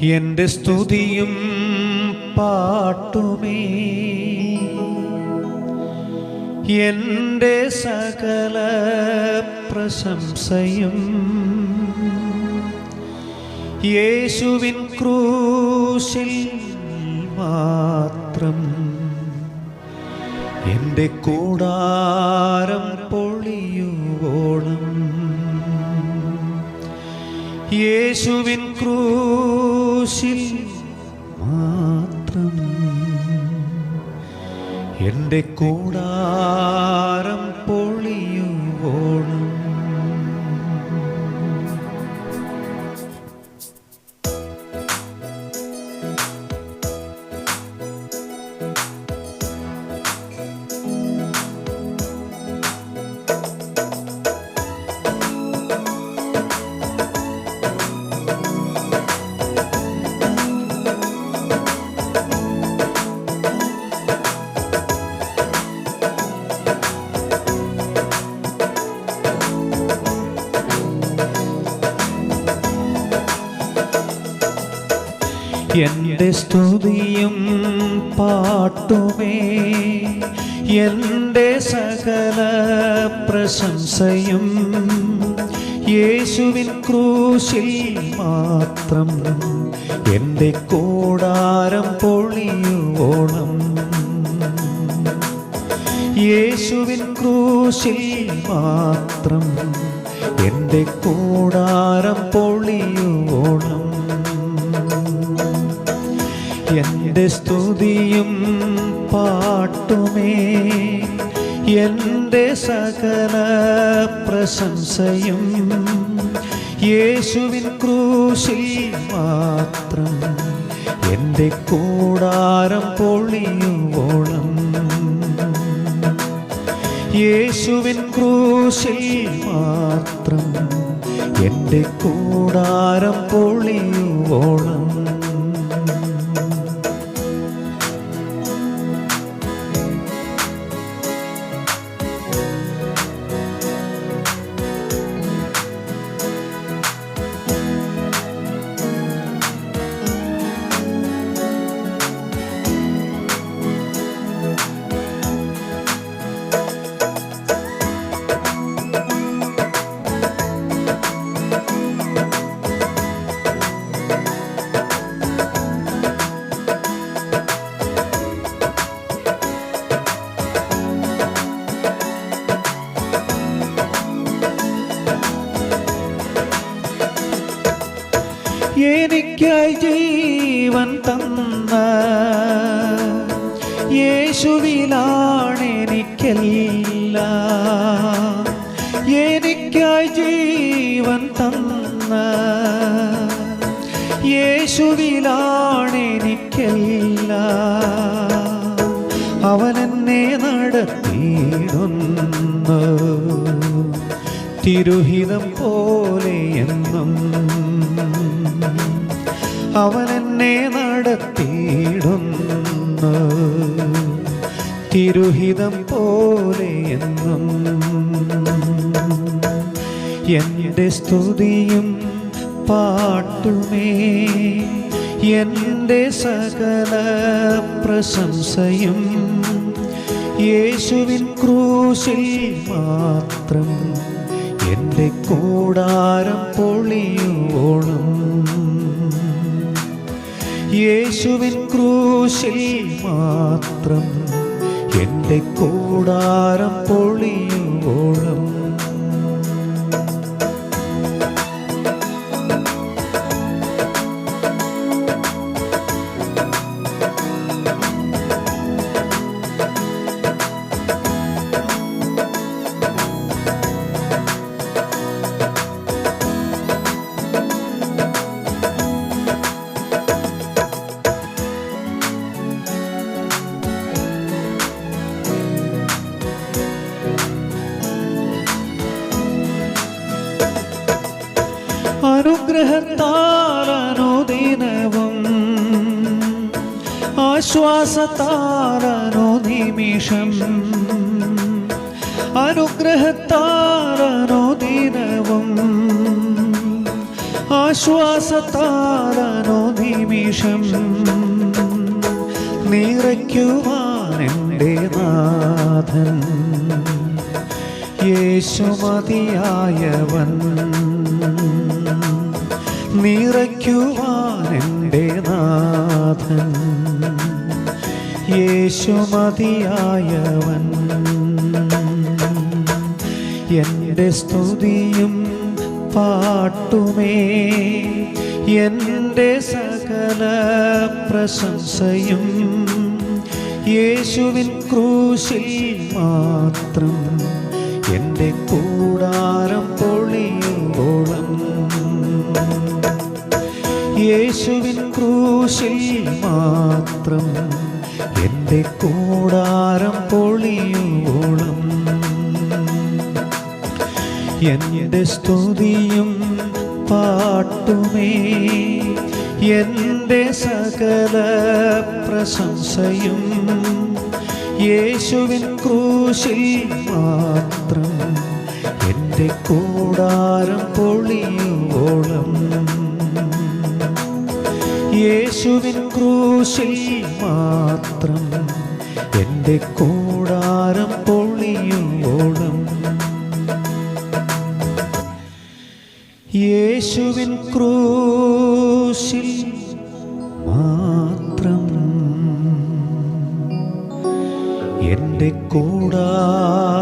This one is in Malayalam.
എന്റെ സ്തുതിയും പാട്ടുമേ. എന്റെ സകല പ്രശംസയും യേശുവിൻ ക്രൂശിൽ മാത്രം. എന്റെ കൂടാരം പൊളിയുവോളം യേശുവിൻ ക്രൂശിൽ മാത്രം. എന്റെ കൂടാരം എന്റെ സ്തുതിയും പാട്ടുമേ എന്റെ സകല പ്രശംസയും യേശുവിൻ ക്രൂശിൽ മാത്രം എന്റെ കൂടാരം പൊളിയോണം യേശുവിൻ ക്രൂശിൽ മാത്രം എന്റെ കൂടാരം പൊളിയുവോണം. എന്റെ സ്തുതിയും പാട്ടുമേ. എന്റെ സകല പ്രശംസയും യേശുവിൻ ക്രൂശിൽ മാത്രം. എന്റെ കൂടാരം പൊളിയുവോളം. യേശുവിൻ ക്രൂശിൽ മാത്രം. എന്റെ കൂടാരം പൊളിയുവോളം. എനിക്കായി ജീവൻ തന്ന യേശുവിലാണ് എനിക്കല്ല. എനിക്കായി ജീവൻ തന്ന യേശുവിലാണ് എനിക്കല്ല. അവനെന്നെ നടത്തിയിടുന്നു. തിരുഹിതം പോലെ എന്നും അവനെന്നെ നടത്തിയിടുന്നു. തിരുഹിതം പോലെ എന്നും എന്റെ സ്തുതിയും പാട്ടുമേ എന്റെ സകല പ്രശംസയും യേശുവിൻ ക്രൂശിൽ മാത്രം എന്റെ കൂടാരം പൊളിയുവോണം യേശുവിൻ ക്രൂശിൽ മാത്രം എന്റെ കൂടാരം പൊളിയുവോളം അനുഗ്രഹത്താലനുദിനവും ആശ്വാസത്താലനു നിമിഷം അനുഗ്രഹത്താലനുദിനവും ആശ്വാസത്താലനു നിമിഷം നിറയ്ക്കുവാൻ നാഥൻ യേശു മതിയായവൻ നിറയ്ക്കുവാൻ എന്റെ നാഥൻ. യേശു മതിയായവൻ. എന്റെ സ്തുതിയും പാട്ടുമേ. എന്റെ സകല പ്രശംസയും യേശുവിൻ ക്രൂശിൽ മാത്രം. എന്റെ കൂടാരം പൊളിയുമ്പോളം യേശുവിൻ ക്രൂശിൽ മാത്രം എന്റെ കൂടാരം പൊളിയോളം എന്റെ സ്തുതിയും പാട്ടുമേ എന്റെ സകല പ്രശംസയും യേശുവിൻ ക്രൂശിൽ മാത്രം എന്റെ കൂടാരം പൊളിയോളം യേശുവിൻ ക്രൂശിൽ മാത്രം എന്റെ കൂടാരം പൊളിയോളം യേശുവിൻ ക്രൂശിൽ മാത്രം എന്റെ കൂടാരം